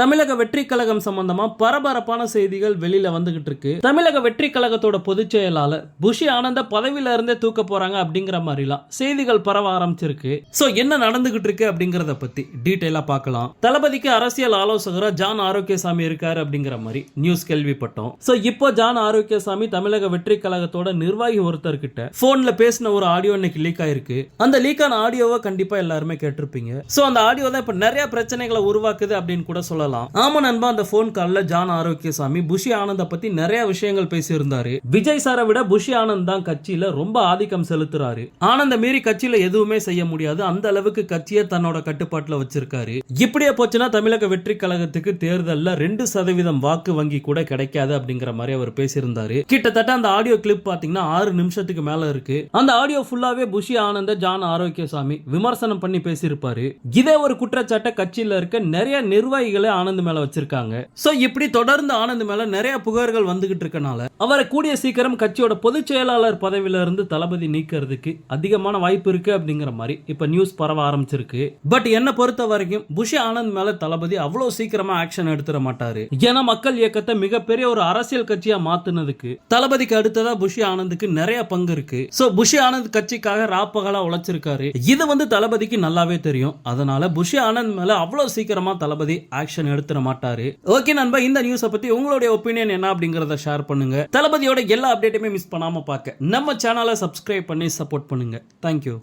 தமிழக வெற்றி கழகம் சம்பந்தமா பரபரப்பான செய்திகள் வெளியில வந்துகிட்டு இருக்கு. தமிழக வெற்றி கழகத்தோட பொதுச் செயலாளர் புஷி ஆனந்த பதவியில இருந்தே தூக்க போறாங்க அப்படிங்கிற மாதிரிலாம் செய்திகள் பரவ ஆரம்பிச்சிருக்கு. சோ என்ன நடந்துகிட்டு இருக்கு அப்படிங்கறத பத்தி டீட்டெயிலா பார்க்கலாம். தளபதிக்கு அரசியல் ஆலோசகரா ஜான் ஆரோக்கியசாமி இருக்காரு அப்படிங்கிற மாதிரி நியூஸ் கேள்விப்பட்டோம். சோ இப்போ ஜான் ஆரோக்கியசாமி தமிழக வெற்றி கழகத்தோட நிர்வாகி ஒருத்தர் கிட்ட போன்ல பேசின ஒரு ஆடியோ இன்னைக்கு லீக் ஆயிருக்கு. அந்த லீக்கான ஆடியோவை கண்டிப்பா எல்லாருமே கேட்டிருப்பீங்க. சோ அந்த ஆடியோ தான் இப்ப நிறைய பிரச்சனைகளை உருவாக்குது அப்படின்னு கூட சொல்லலாம். ஆமா நண்பா அந்த போன் கால்ல ஜான் ஆரோக்கியசாமி புஷி ஆனந்த பத்தி நிறைய விஷயங்கள் பேசியிருந்தாரு. விஜய் சாரை விட புஷி ஆனந்த் தான் கட்சியில ரொம்ப ஆதிக்கம் செலுத்துறாரு. ஆனந்த மீறி கட்சியில எதுவுமே செய்ய முடியாது. அந்த அளவுக்கு கட்சியை தன்னோட கட்டுப்பாட்டுல வச்சிருக்காரு. இப்படியே போச்சுன்னா தமிழக வெற்றி கழகத்துக்கு தேர்தல்ல ரெண்டு சதவீதம் வாக்கு வங்கி கூட கிடைக்காது அப்படிங்கிற மாதிரி அவர் பேசியிருந்தாரு. கிட்டத்தட்ட அந்த ஆடியோ கிளிப் பாத்தீங்கன்னா ஆறு நிமிஷத்துக்கு மேல இருக்கு. அந்த ஆடியோ ஃபுல்லாவே புஷி ஆனந்த ஜான் ஆரோக்கியசாமி விமர்சனம் பண்ணி பேசியிருப்பாரு. இதே ஒரு குற்றச்சாட்டை கட்சியில இருக்க நிறைய நிர்வாகிகளை ஆனந்த் மேல வச்சிருக்காங்க. சோ இப்படி தொடர்ந்து ஆனந்த் மேல நிறைய புகார்கள் வந்துகிட்டு இருக்கனால அவரை கூடிய சீக்கிரம் கட்சியோட பொதுச் செயலாளர் பதவியில இருந்து தளபதி நீக்கிறதுக்கு அதிகமான வாய்ப்பு இருக்கு அப்படிங்கிற மாதிரி இப்ப நியூஸ் பரவ ஆரம்பிச்சிருக்கு. பட் என்ன பொறுத்த வரைக்கும் புஷி ஆனந்த் மேல தளபதி அவ்வளவு சீக்கிரமா ஆக்ஷன் எடுத்துட மாட்டாரு. ஏன்னா மக்கள் இயக்கத்தை மிகப்பெரிய ஒரு அரசியல் கட்சியா மாத்துனதுக்கு தளபதிக்கு அடுத்ததா புஷி ஆனந்துக்கு நிறைய பங்கு இருக்கு. சோ புஷி ஆனந்த் கட்சிக்காக ராப்பகலா உழைச்சிருக்காரு. இது வந்து தளபதிக்கு நல்லாவே தெரியும். அதனால புஷி ஆனந்த் மேல அவ்வளவு சீக்கிரமா தளபதி ஆக்ஷன் எடுத்துட மாட்டாரு ஓகே நண்பா இந்த நியூஸை பத்தி உங்களுடைய ஒப்பீனியன் என்ன அப்படிங்கறத ஷேர் பண்ணுங்க. தளபதியோட எல்லா அப்டேட்டுமே மிஸ் பண்ணாம பார்க்க நம்ம சேனலை சப்ஸ்கிரைப் பண்ணி சப்போர்ட் பண்ணுங்க. தேங்க்யூ